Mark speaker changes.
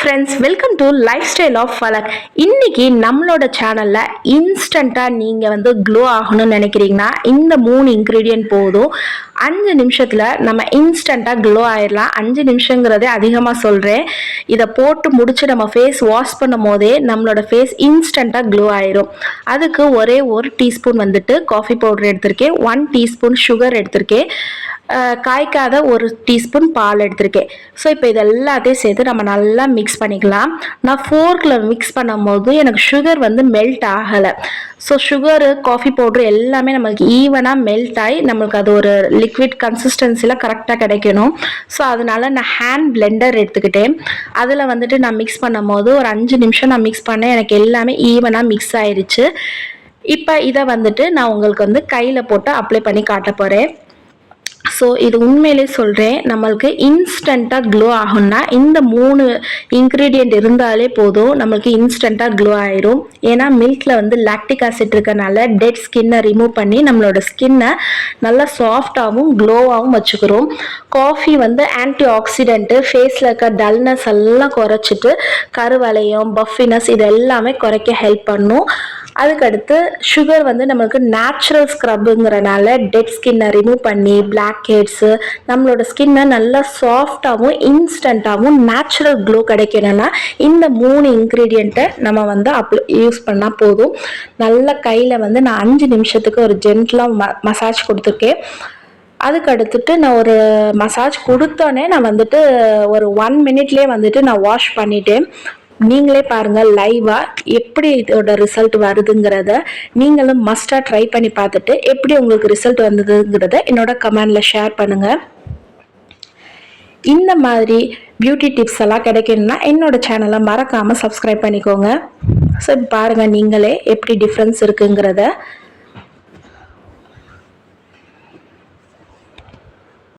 Speaker 1: Friends welcome to life style of Falak இன்னைக்கு நம்மளோட சேனலில் இன்ஸ்டண்ட்டாக நீங்கள் வந்து க்ளோ ஆகணும்னு நினைக்கிறீங்கன்னா இந்த மூணு இன்க்ரீடியன்ட் போதும். அஞ்சு நிமிஷத்தில் நம்ம இன்ஸ்டண்ட்டாக க்ளோ ஆயிடலாம் அஞ்சு நிமிஷங்கிறதே அதிகமாக சொல்கிறேன் இதை போட்டு முடிச்சு நம்ம ஃபேஸ் வாஷ் பண்ணும் போதே நம்மளோட ஃபேஸ் இன்ஸ்டண்ட்டாக க்ளோ ஆயிரும். அதுக்கு ஒரே ஒரு டீஸ்பூன் வந்துட்டு காஃபி பவுடர் எடுத்திருக்கேன். ஒன் டீஸ்பூன் சுகர் எடுத்திருக்கேன். காய்க்காத ஒரு டீஸ்பூன் பால் எடுத்திருக்கேன். ஸோ இப்போ இது எல்லாத்தையும் சேர்த்து நம்ம நல்லா மிக்ஸ் பண்ணிக்கலாம். நான் ஃபோர்க்கில் மிக்ஸ் பண்ணும்போது எனக்கு சுகர் வந்து மெல்ட் ஆகலை. ஸோ சுகரு காஃபி பவுட்ரு எல்லாமே நம்மளுக்கு ஈவனாக மெல்ட் ஆகி நம்மளுக்கு அது ஒரு லிக்விட் கன்சிஸ்டன்சியில் கரெக்டாக கிடைக்கணும். ஸோ அதனால நான் ஹேண்ட் பிளெண்டர் எடுத்துக்கிட்டேன். அதில் வந்துட்டு நான் மிக்ஸ் பண்ணும்போது ஒரு அஞ்சு நிமிஷம் நான் மிக்ஸ் பண்ணேன். எனக்கு எல்லாமே ஈவனாக மிக்ஸ் ஆயிடுச்சு இப்போ இதை வந்துட்டு நான் உங்களுக்கு வந்து கையில் போட்டு அப்ளை பண்ணி காட்ட போகிறேன் ஸோ இது உண்மையிலே சொல்கிறேன் நம்மளுக்கு இன்ஸ்டண்ட்டாக க்ளோ ஆகும்னா இந்த மூணு இன்க்ரீடியண்ட் இருந்தாலே போதும் நம்மளுக்கு இன்ஸ்டண்ட்டாக க்ளோ ஆயிரும். ஏன்னா மில்கில் வந்து லாக்டிக் ஆசிட் இருக்கனால டெட் ஸ்கின்னை ரிமூவ் பண்ணி நம்மளோட ஸ்கின்னை நல்லா சாஃப்டாகவும் க்ளோவாகவும் வச்சுக்கிறோம். காஃபி வந்து ஆன்டி ஆக்சிடென்ட்டு ஃபேஸில் இருக்க டல்னஸ் எல்லாம் குறைச்சிட்டு கருவளையம் பஃபினஸ் இது எல்லாமே குறைக்க ஹெல்ப் பண்ணும். அதுக்கடுத்து சுகர் வந்து நம்மளுக்கு நேச்சுரல் ஸ்க்ரப்புங்கிறனால டெட் ஸ்கின்னை ரிமூவ் பண்ணி பிளாக் ஹெட்ஸு நம்மளோட ஸ்கின்னை நல்லா சாஃப்டாகவும் இன்ஸ்டண்ட்டாகவும் நேச்சுரல் க்ளோ கிடைக்கணும்னா இந்த மூணு இன்க்ரீடியண்ட்டை நம்ம வந்து அப்ளை யூஸ் பண்ணால் போதும். நல்ல கையில் வந்து நான் அஞ்சு நிமிஷத்துக்கு ஒரு ஜென்டலாக ம மசாஜ் கொடுத்துருக்கேன். அதுக்கு அடுத்துட்டு நான் ஒரு மசாஜ் கொடுத்தோன்னே நான் வந்துட்டு ஒரு ஒன் மினிட்லேயே வந்துட்டு நான் வாஷ் பண்ணிட்டேன். நீங்களே பாருங்கள் லைவாக எப்படி இதோட ரிசல்ட் வருதுங்கிறத நீங்களும் மஸ்ட்டாக ட்ரை பண்ணி பார்த்துட்டு எப்படி உங்களுக்கு ரிசல்ட் வந்ததுங்கிறத என்னோட கமெண்டில் ஷேர் பண்ணுங்கள் இந்த மாதிரி பியூட்டி டிப்ஸ் எல்லாம் கிடைக்கணும்னா என்னோட சேனலை மறக்காமல் சப்ஸ்கிரைப் பண்ணிக்கோங்க. ஸோ பாருங்கள் நீங்களே எப்படி டிஃப்ரென்ஸ் இருக்குங்கிறத.